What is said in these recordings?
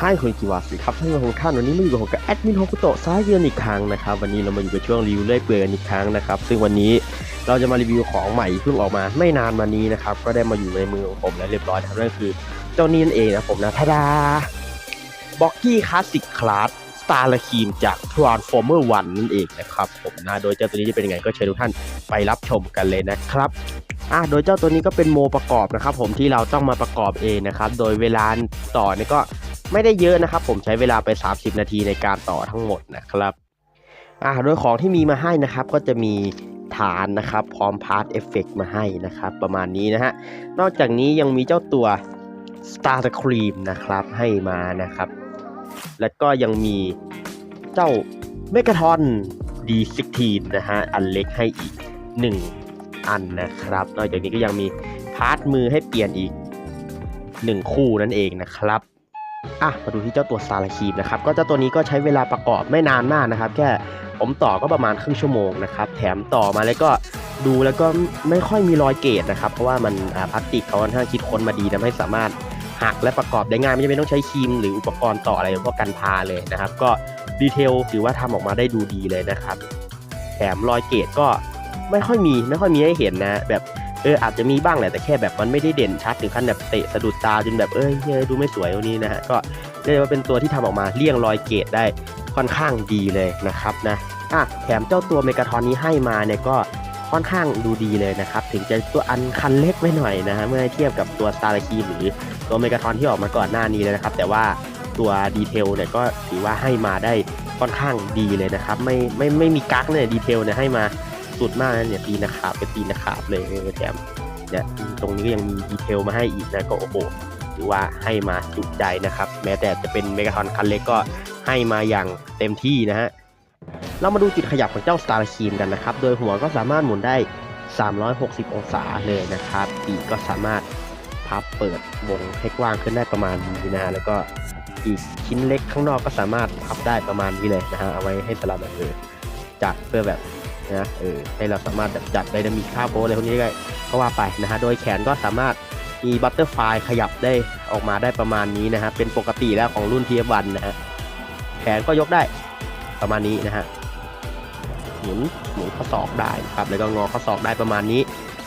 ให้คนกิวาสครับท่านผู้ชมท่านวันนี้มาอยู่กับผมกับแอดมินฮอกุโตะซ้ายเยือนอีกครั้งนะครับวันนี้เรามาอยู่กับช่วงรีวิวเลื่อยเปื่อยกันอีกครั้งนะครับซึ่งวันนี้เราจะมารีวิวของใหม่เพิ่งออกมาไม่นานมานี้นะครับก็ได้มาอยู่ในมือของผมแล้วเรียบร้อยนะครับนั่นคือเจ้านี้นั่นเองนะผมนะทาดาบ็อกกี้คลาสสิกคลาสสตาร์ลคีมจาก Transformer 1นั่นเองนะครับผมนะโดยเจ้าตัวนี้จะเป็นยังไงก็เชิญทุกท่านไปรับชมกันเลยนะครับอะโดยเจ้าตัวนี้ก็เป็นโมประกอบนะครับผมที่เราต้องมาประกอบเองนะครับโดยเวลาต่อเนี่ยก็ ไม่ได้เยอะนะครับ ผมใช้เวลาไป 30 นาทีในการต่อทั้งหมดนะครับอะโดยของที่มีมาให้นะครับ ก็จะมีฐานนะครับ พร้อมพาร์ทเอฟเฟกมาให้นะครับ ประมาณนี้นะฮะนอกจากนี้ยังมีเจ้าตัว Star c r e a m นะครับให้มานะครับ แล้วก็ยังมีเจ้าเมก a ทอน D16 นะฮะอันเล็กให้อีก 1 อันนะครับ นอกจากนี้ก็ยังมีพาร์ทมือให้เปลี่ยนอีก 1 คู่นั่นเองนะครับ อะมาดูที่เจ้าตัว Star c r e a m นะครับก็เจ้าตัวนี้ก็ใช้เวลาประกอบไม่นานมากนะครับ แค่ผมต่อก็ประมาณครึ่งชั่วโมงนะครับแถมต่อมาแล้วก็ดูแล้วก็ไม่ค่อยมีรอยเกรดนะครับ เพราะว่ามันพลาสติกเขาค่อนข้างคิดค้นมาดีทำให้สามารถหักและประกอบได้ง่ายไม่จำเป็นต้องใช้ครีมหรืออุปกรณ์ต่ออะไรพวกกันพาเลยนะครับ ก็ดีเทลถือว่าทำออกมาได้ดูดีเลยนะครับ แถมรอยเกรดก็ไม่ค่อยมีไม่ค่อยมีให้เห็นนะ แบบ เอออาจจะมีบ้างแหละแต่แค่แบบมันไม่ได้เด่นชัดถึงขั้นแบบเตะสะดุดตาจนแบบเอ้ยเฮ้ยดูไม่สวยวันนี้นะฮะก็เรียกว่าเป็นตัวที่ทำออกมาเลี่ยงรอยเกรดได้ค่อนข้างดีเลยนะครับนะอะแถมเจ้าตัวเมกาทอนนี้ให้มาเนี่ยก็ค่อนข้างดูดีเลยนะครับ ถึงจะตัวอันคันเล็กไปหน่อยนะฮะเมื่อเทียบกับตัวสตาร์คีหรือตัวเมกาทอนที่ออกมาก่อนหน้านี้เลยนะครับ แต่ว่าตัวดีเทลเนี่ยก็ถือว่าให้มาได้ค่อนข้างดีเลยนะครับ ไม่ไม่ไม่มีกั๊กเนี่ยดีเทลเนี่ยให้มา สุดมากนะเนี่ยตีนะขาบเป็นตีนะขาบเลยแถมเนี่ยตรงนี้ก็ยังมีดีเทลมาให้อีกนะก็โอ้โหถือว่าให้มาจุใจนะครับ แม้แต่จะเป็นเมกาทอนคันเล็กก็ให้มาอย่างเต็มที่นะฮะเรามาดูจุดขยับของเจ้า Star คีมกันนะครับ โดยหัวก็สามารถหมุนได้ 360 องศาเลยนะครับปีกก็สามารถพับเปิดวงให้กว้างขึ้นได้ประมาณนี้นะฮะแล้วก็อีกชิ้นเล็กข้างนอกก็สามารถพับได้ประมาณนี้เลยนะฮะเอาไว้ให้สลับแบบเออจัดเพื่อแบบ นะเออให้เราสามารถแบบจัดไดนามิกค่าโบอะไรพวกนี้ได้ก็ว่าไปนะฮะโดยแขนก็สามารถมีบัตเตอร์ไฟขยับได้ออกมาได้ประมาณนี้นะฮะเป็นปกติแล้วของรุ่น TF1 นะฮะแขนก็ยกได้ประมาณนี้นะฮะหมุนหมุนข้อศอกได้นะครับแล้วก็งอข้อศอกได้ประมาณนี้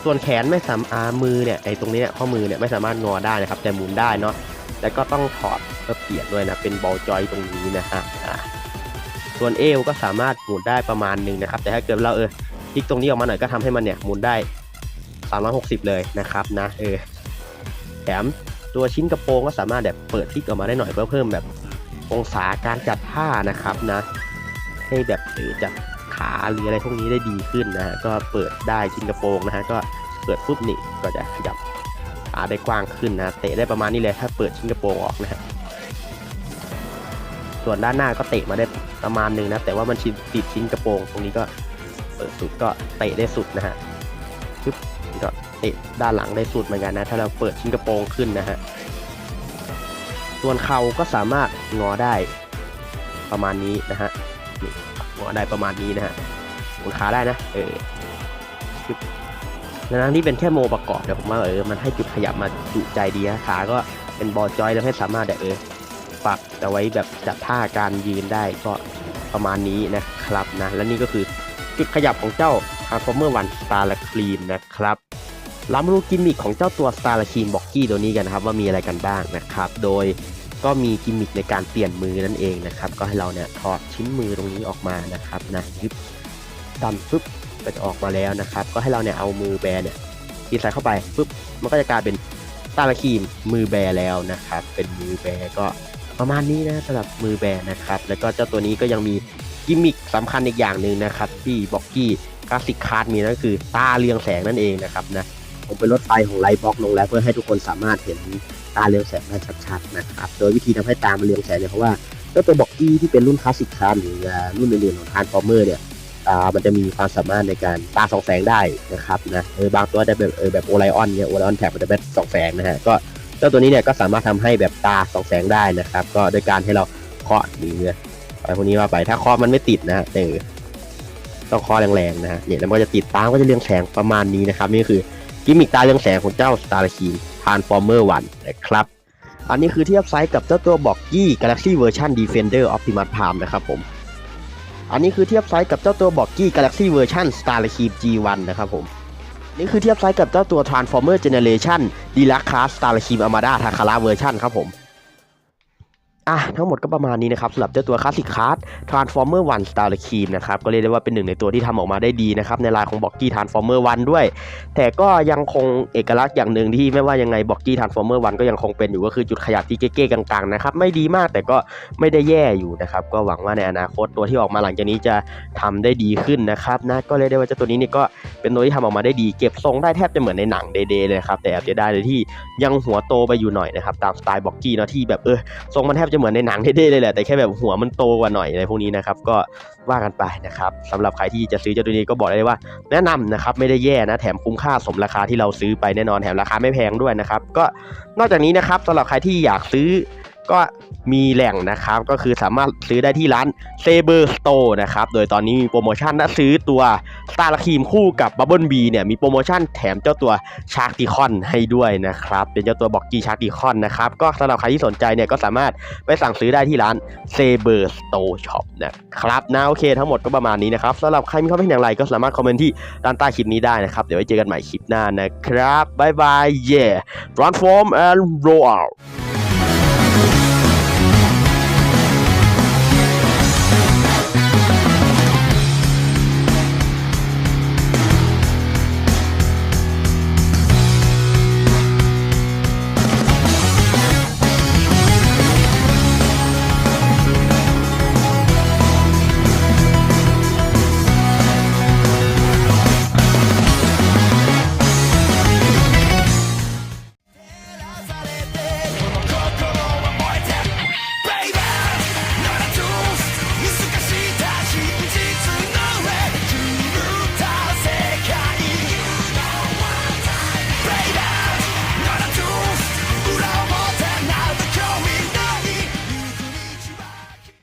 ส่วนแขนไม่สามารถมือเนี่ยไอ้ตรงนี้เนี้ยข้อมือเนี่ยไม่สามารถงอได้นะครับแต่หมุนได้เนาะแล้วก็ต้องถอดเพื่อเปลี่ยนด้วยนะเป็นบอลจอยตรงนี้นะฮะ ส่วนเอวก็สามารถหมุนได้ประมาณหนึ่งนะครับ แต่ถ้าเกิดเราเออพลิกตรงนี้ออกมาหน่อยก็ทำให้มันเนี่ยหมุนได้ 360 เลยนะครับนะเออแถมตัวชิ้นกระโปรงก็สามารถแบบเปิดพลิกออกมาได้หน่อยเพื่อเพิ่มแบบองศาการจัดท่านะครับนะ ให้แบบเออจัดขาหรืออะไรพวกนี้ได้ดีขึ้นนะฮะก็เปิดได้ชิ้นกระโปรงนะฮะก็เปิดปุ๊บนี่ก็จะขยับขาได้กว้างขึ้นนะเตะได้ประมาณนี้เลยถ้าเปิดชิ้นกระโปรงออกนะฮะ ส่วนด้านหน้าก็เตะมาได้ประมาณหนึงนะ แต่ว่ามันชิดติดชิ้นกระโปรง ตรงนี้ก็เปิดสุดก็เตะได้สุดนะฮะปึ๊บก็เตะด้านหลังได้สุดเหมือนกันนะ ถ้าเราเปิดชิ้นกระโปรงขึ้นนะฮะ ส่วนเข่าก็สามารถงอได้ประมาณนี้นะฮะงอได้ประมาณนี้นะฮะหมุนขาได้นะ เออทั้งที่เป็นแค่โมประกอบแต่ผมว่าเออ มันให้จุดขยับมาจุใจดีนะขาก็เป็นบอลจอยแล้วให้สามารถแบบเออ ปักเอาไว้แบบจัดท่าการยืนได้ก็ประมาณนี้นะครับนะและนี่ก็คือจุดขยับของเจ้า Transformer 1 Star l a c r e a m นะครับเรามาดูกิมมิคของเจ้าตัว Star l a c r e a m บอกกี้ตัวนี้กันนะครับว่ามีอะไรกันบ้างนะครับ โดยก็มีกิมมิคในการเปลี่ยนมือนั่นเองนะครับ ก็ให้เราเนี่ยถอดชิ้นมือตรงนี้ออกมานะครับนะยึบดันปึ๊บก็จะออกมาแล้วนะครับ ก็ให้เราเนี่ยเอามือแบเนี่ยทีใส่เข้าไปปุ๊บมันก็จะกลายเป็นตาลครีมมือแบแล้วนะครับ เป็นมือแบก็ ประมาณนี้นะสำหรับมือแบร์นะครับ แล้วก็เจ้าตัวนี้ก็ยังมีกิมมิคสำคัญอีกอย่างหนึ่งนะครับ ที่บอกกี้คลาสสิกคาร์ดมีนั่นคือตาเรืองแสงนั่นเองนะครับนะผมเป็นรถไฟของไลท์บ็อกลงแล้วเพื่อให้ทุกคนสามารถเห็นตาเรืองแสงได้ชัดๆนะครับ โดยวิธีทำให้ตามันเรืองแสงเนี่ยเพราะว่าเจ้าตัวบอกกี้ที่เป็นรุ่นคลาสสิกคาร์ดหรือรุ่นอื่นๆของทานฟอร์เมอร์เนี่ยตามันจะมีความสามารถในการตาส่องแสงได้นะครับนะเออบางตัวจะแบบเออแบบโอไลออนเนี่ยโอไลออนแท็บมันจะเป็นส่องแสงนะฮะก็ เจ้าตัวนี้เนี่ยก็สามารถทำให้แบบตาสองแสงได้นะครับ ก็โดยการให้เราเคาะหรืออะไรพวกนี้ว่าไปถ้าเคาะมันไม่ติดนะฮะเออต้องเคาะแรงๆนะฮะเนี่ยแล้วมันก็จะติดตาก็จะเรืองแสงประมาณนี้นะครับ นี่คือกิมมิคตาเรืองแสงของเจ้า Star k e y Transformer 1นะครับอันนี้คือเทียบไซส์กับเจ้าตัวบอกกี้ Galaxy Version Defender Optimus Prime นะครับผม อันนี้คือเทียบไซส์กับเจ้าตัวบอกกี้ Galaxy Version Starcream G1 นะครับผม นี่คือเทียบไซส์กับเจ้าตัว Transformer Generation Deluxe Class Starcream Armada Takara Version ครับผม อะทั้งหมดก็ประมาณนี้นะครับสำหรับเจ้าตัว Classic Card Transformer 1 Star c r e a m นะครับก็เรียกได้ว่าเป็นหนึ่งในตัวที่ทำออกมาได้ดีนะครับในลายของบ็อกกี้ Transformer 1ด้วย แต่ก็ยังคงเอกลักษณ์อย่างหนึ่งที่ไม่ว่ายังไงบ็อกกี้ Transformer 1ก็ยังคงเป็นอยู่ก็คือจุดขยับที่เก๊ๆกลางๆนะครับไม่ดีมากแต่ก็ไม่ได้แย่อยู่นะครับก็หวังว่าในอนาคตตัวที่ออกมาหลังจากนี้จะทำได้ดีขึ้นนะครับนะก็เรียกได้ว่าเจ้าตัวนี้นี่ก็เป็นตัวที่ทำออกมาได้ดี เก็บทรงได้แทบจะเหมือนในหนังเดๆเลยครับแต่แอบเสียดายเลยที่ยังหัวโตไปอยู่หน่อยนะครับตามสไตล์บอกกี้เนาะที่แบบเออทรงมันแทบจะเหมือนในหนังเท่ๆเลยแหละแต่แค่แบบหัวมันโตกว่าหน่อยอะไรพวกนี้นะครับก็ว่ากันไปนะครับสำหรับใครที่จะซื้อเจ้าตัวนี้ก็บอกได้เลยว่า แนะนำนะครับไม่ได้แย่นะแถมคุ้มค่าสมราคาที่เราซื้อไปแน่นอนแถมราคาไม่แพงด้วยนะครับก็นอกจากนี้นะครับสำหรับใครที่อยากซื้อ ก็มีแหล่งนะครับก็คือสามารถซื้อได้ที่ร้าน Saber Store นะครับโดยตอนนี้มีโปรโมชั่นถ้าซื้อตัวสตาร์ครีมคู่กับบับเบิลบีเนี่ยมีโปรโมชั่นแถมเจ้าตัวชาร์กติคอนให้ด้วยนะครับเป็นเจ้าตัวบอกกี้ชาร์กติคอนนะครับก็สำหรับใครที่สนใจเนี่ยก็สามารถไปสั่งซื้อได้ที่ร้าน Saber Store Shop นะครับนะโอเคทั้งหมดก็ประมาณนี้นะครับสำหรับใครมีความเห็นอย่างไรก็สามารถคอมเมนต์ที่ด้านใต้คลิปนี้ได้นะครับเดี๋ยวไว้เจอกันใหม่คลิปหน้านะครับบ๊ายบาย yeah transform and roll out